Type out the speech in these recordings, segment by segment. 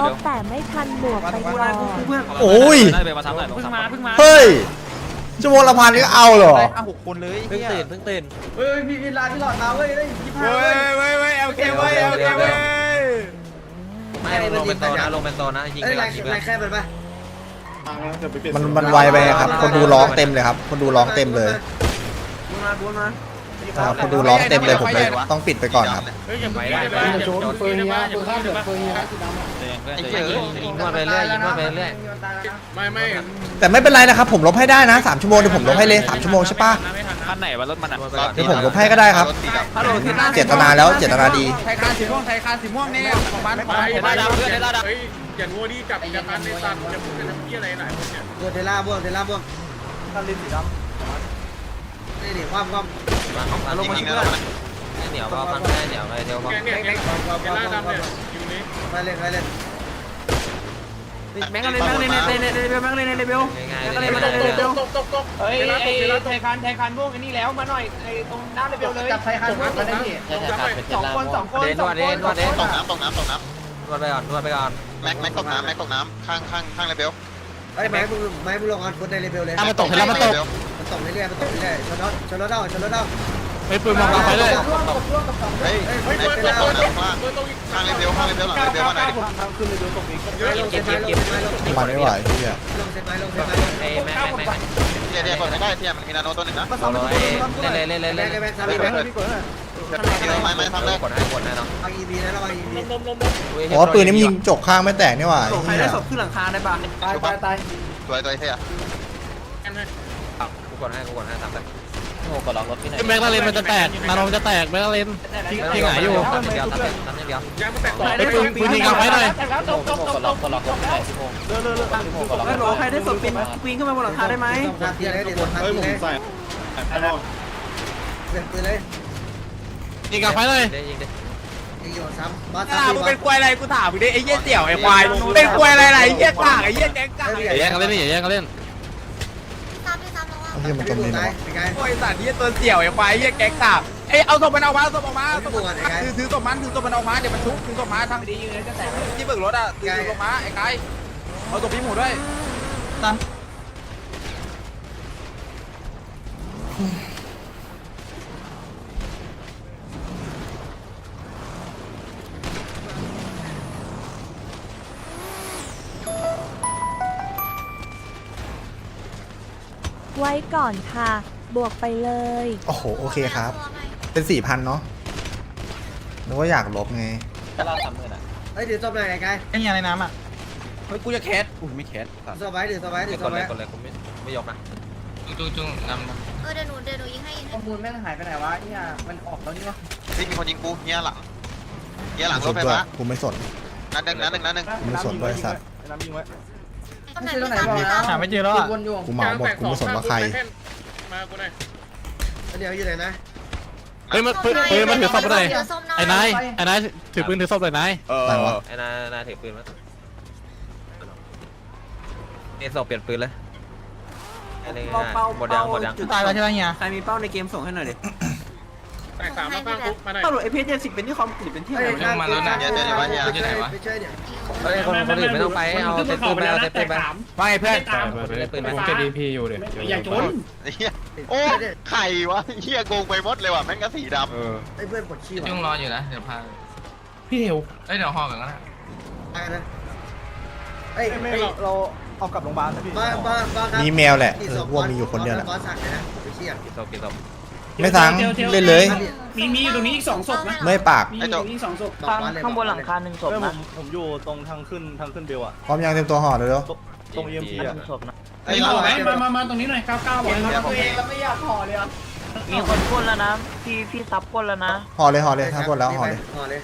ลบแต่ไม่ทันบวกไปก่อนโอ้ยน่าจะเป็นมาซ้ำหน่อยลงเพิ่งซ้ำมาเพิ่งมาเฮ้ยชั่วโมงละพันนี่ก็เอาเหรอได้ห้าหกคนเลยเพิ่งตื่นเพิ่งตื่นเฮ้ยพี่พี่ลาที่หลอดมาเว้ยยี่ห้าเว้เว้ยยเว้ยเว้ยโอเคเว้ยโอเคเว้ยไม่ลงเป็นโตนะลงเป็นโตนะยิงเอ้ไปยหไรลังยิงไปไรแค่มันปะมันมันไวไปครับ คนดูร้องเต็มเลยครับ คนดูร้องเต็มเลยบุญมาบุญมา ครับคนดูร้องเต็มเลยผมเลยต้องปิดไปก่อนครับ เฮ้ยอย่าไปได้เลยอย่าโจนเฟิร์นยาเฟิร์นข้ามเดือดเฟิร์นยาไอ้เจ๋อยิงนวดไปเรื่อยยิงนวดไปเรื่อยไม่ไม่แต่ไม่เป็นไรนะครับผมลบให้ได้นะสามชั่วโมงเดี๋ยวผมลบให้เลยสามชั่วโมงใช่ปะไม่ทันคันไหนวะรถมันอะเดี๋ยวผมลบให้ก็ได้ครับฮัลโหลที่หน้าเจตนาแล้วเจตนาดีไทยคานสีม่วงไทยคานสีม่วงเนี่ยของบ้านของไปบ้านได้เพื่อนได้ละเฮ้ยอย่างัวดีกับอย่าพันในสัตว์จะพูดเป็นที่อะไรหลายคนเนี่ยบวกเทล่าบวกเทล่าบวกคันลินสีดนี่นี่ความความ ลงมายิงแล้วเหนียวก็ฟังได้เหนียวไปเดียวก็แกเนี่ยแกแกล่าดำเนี่ยอยู่นี้ไปเล่นไปเล่นแม่งเลยแม่งเลยในในในเบลแม่งเลยในเบลง่ายๆเลยตกตกตกตกเฮ้ยไอ้ไทยคานไทยคานม่วงไอ้นี่แล้วมาหน่อยไอ้ตรงหน้าเลเวลเลยจับไทยคันพวกมันได้พี่สองคนสองคนเดนนวดเดนนวดเดนตกน้ำตกน้ำตกน้นวดไปก่อนนวดไปก่อนำแม็กแม็กตกน้ำแม็กตกน้ำข้างข้างข้างเลเบลไอ้ไม้มึงไม้มึงลงออนฟุตในเลเวลเลยมันตกแล้วมันตกมัน ตกเรื่อยๆมันตกเรื่อยๆชนรถชนรถเอาชนรถเอาไปปืนมองไปเลยเฮ้ยเฮ้ยแม็กเฮ้ยตกเฮ้ยน้ำข้างเพื่อนต้องข้างเลเบลข้างเลเบลหลังเลเบลมาหน่อยดิทางขึ้นเลยดูตรงนี้ลงเซ็นไม้ลงเซ็นไม้ลงมันไม่ไหวพี่อะลงเซ็นไม้ลงเซ็นไม้ไอ้แม่แม่แม่เทียเทียกดไม่ได้เทียมันมีนาโนตัวหนึ่งนะเอาเลยเล่นเล่นเล่นแบเล่งนค์แบงค์ซ้ำเฮ้ยอีกเปิดเปิดเฮ้ยไม้ไม้ทำแรกกดให้กดให้เนาะระวังอีพีนะระวังอีพีอ๋อปืนนี้มันยิงจกข้างไม่แตกนี่หว่าใครได้ศพขึ้นหลังคาได้ป่ะตายตายตายสวยตัวเทียกู กดให้กูกดให้ทำไปแม็กลาเลนมันจะแตกนารมจะแตกแม็กลาเลนที่ไหนอยู่ทำเดียวทำเดียวทำเดียวยางมันแตกไปปืนปืนยิงกลับไปหน่อยตกตกตกตกตกฮัลโหลใครได้สดปีนปีนขึ้นมาบนหลังคาได้ไหมทางทีเลยเดี๋ยวทางทีเลยเล่นปืนเลยยิงกลับไปหน่อยได้ยิงดิยิงอยู่ซ้ำบอสอ่าซ้ำมึงเป็นควยอะไรกูถามมึงดิไอ้เหี้ยเสี่ยวไอ้ควายเป็นควยอะไรไหนไอ้เหี้ยกากไอ้เหี้ยแกงกากอย่าแย่งกันเล่นนี่อย่าแย่งกันเล่นเอา ที่มันตรงนี้ไหนเนาะเป็นไงโอ้ยสัตว์เหี้ยตัวเสี่ยวไอ้ควายไอ้เหี้ยแกงกากเอ้ยเอาศพมันออกมาศพออกมาศพบวกไอ้ไงถือถือศพมันถือศพมันออกมาเดี๋ยวมันทุบถือศพมาทางดีอยู่เลยจะแตกที่เบิกรถอะถือศพมาไอ้ไก่เอาศพพี่หมูด้วย ไว้ก่อนค่ะ บวกไปเลย โอ้โห โอเคครับ เป็นสี่พันเนาะนึกว่าอยากลบไงเฮ้ยถือศพหน่อยไอ้ไงไอ้ยังในน้ำอะเฮ้ยกูจะแคสอุ้ยไม่แคสศพไว้ถือศพไว้ถือกศดพเลไว้ยกดเลยกูไม่ไม่ยกนะจุ้งจุ้งนำเออเดี๋ยวหนูเดี๋ยวหนูยิงให้ยิงให้ข้อมูลแม่งหายไปไหนวะเนี่ยมันออกแล้วนี่วะนี่มีคนยิงกูเฮียหลังเฮียหลังรสถนไฟด้วยฟ้ากูไม่สนนัดหนึ่งนัดหนึ่งนัดหนึ่งกูไม่สนด้วยสัตว์ น้ำยิงไว้ ตรงไหนพี่ซ้ำพี่ซ้ำหาไม่เจอแล้วอะวนอยู่กูเหมาหมดกูไม่สนว่าใคร มากูหน่อยเดี๋ยวอยู่ไหนนะเฮ้ยมันปืนปืนมันถือศพไปหน่อยเดี๋ยวส้มหน่อยไอ้นายไอ้นายถือปืนถือศพเลยนายเออ ไหนวะ ไอ้นานาถือปืนมั้ยนี่ศพเปลี่ยนปืนเลยอะไรง่ายหมดยังหมดยัง ตายแล้วใช่ไหมเนี่ยใครมีเป้าในเกมส่งให้หน่อยดิแต กสามมาข้างคุกมาหน่อยตำรวจไอพีเจ็ดสิบเป็นที่คอมติดเป็นที่ไหนไปช่วยเฮ้ยคนคนอื่นไม่ต้องไปเอาเซตปืนไปเอาเซตปืนไปว่าไงเพื่อนได้ปืนไหมผมจะดีพีอยู่เดี๋ยวอย่าจนเฮียโอ้ไข่วะเฮียโกงไปหมดเลยว่ะแม่งก็สีดเออไอ้เพื่อนปวดขี้จุ้งรว่ะออยู่นะเดี๋ยวพาพี่เทวเอ้ยเดี๋ยวห่อกันก็ได้ตายนะเฮ้ยเราเอากลับโรงพยาบาลนะพี่บ้าบ้าบ้าครับมีแมวแหละเออว่ามีอยู่คนเดียวแหละบอสสั่งเลยนะไปเชี่ยกี่ศพกี่ศพ ไม่ทั้งเล่นเลย มีมีอยู่ตรงนี้อีกสองศพนะไม่ปากำไอ้โจมีสองศพข้างบนหลังคาเฮ้ยผมผมอยู่ตรงทางขึ้นทางขึ้นเบลอะพร้อมยังเต็มตัวห่อเลยเร็วตรงเอ็มพีอะไอ้เราไหมมามามาตรงนี้หน่อยเก้าเก้าบอกนะครับตัวเองแล้วไม่อยากห่อเลยอะมีคนพ่นแล้วนะ พี่พี่ซับพ่นแล้วนะห่อเลยห่อเลยทั้งหมดแล้วห่อเลยห่อเลย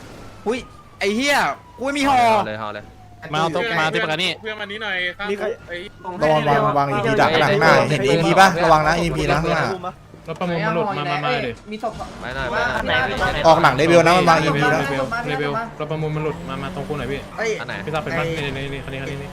อุ้ยไอ้เหี้ยกูไม่มีห่อเลยห่อเลยมาเอาตัวมาที่ปากกานี่เพื่อนมานี้หน่อยข้างไอ้ ระวังวางวางอีพีดักหลังหน้าเห็นอีพีป่ะระวังนะอีพีนะข้างหน้า รถประมูลมันหลุดมามามาดิมีศพไปหน่อยไปหน่อยไหนพี่ไหนออกหลังเดบิวนะมันวางอีพีเรแล้วเบลเรเบลรถประมูลมันหลุดมามาตรงกูหน่อยพี่เฮ้ยอันไหนพี่ซับเป็นปะนี่นี่นี่คันนี้คันนี้นี่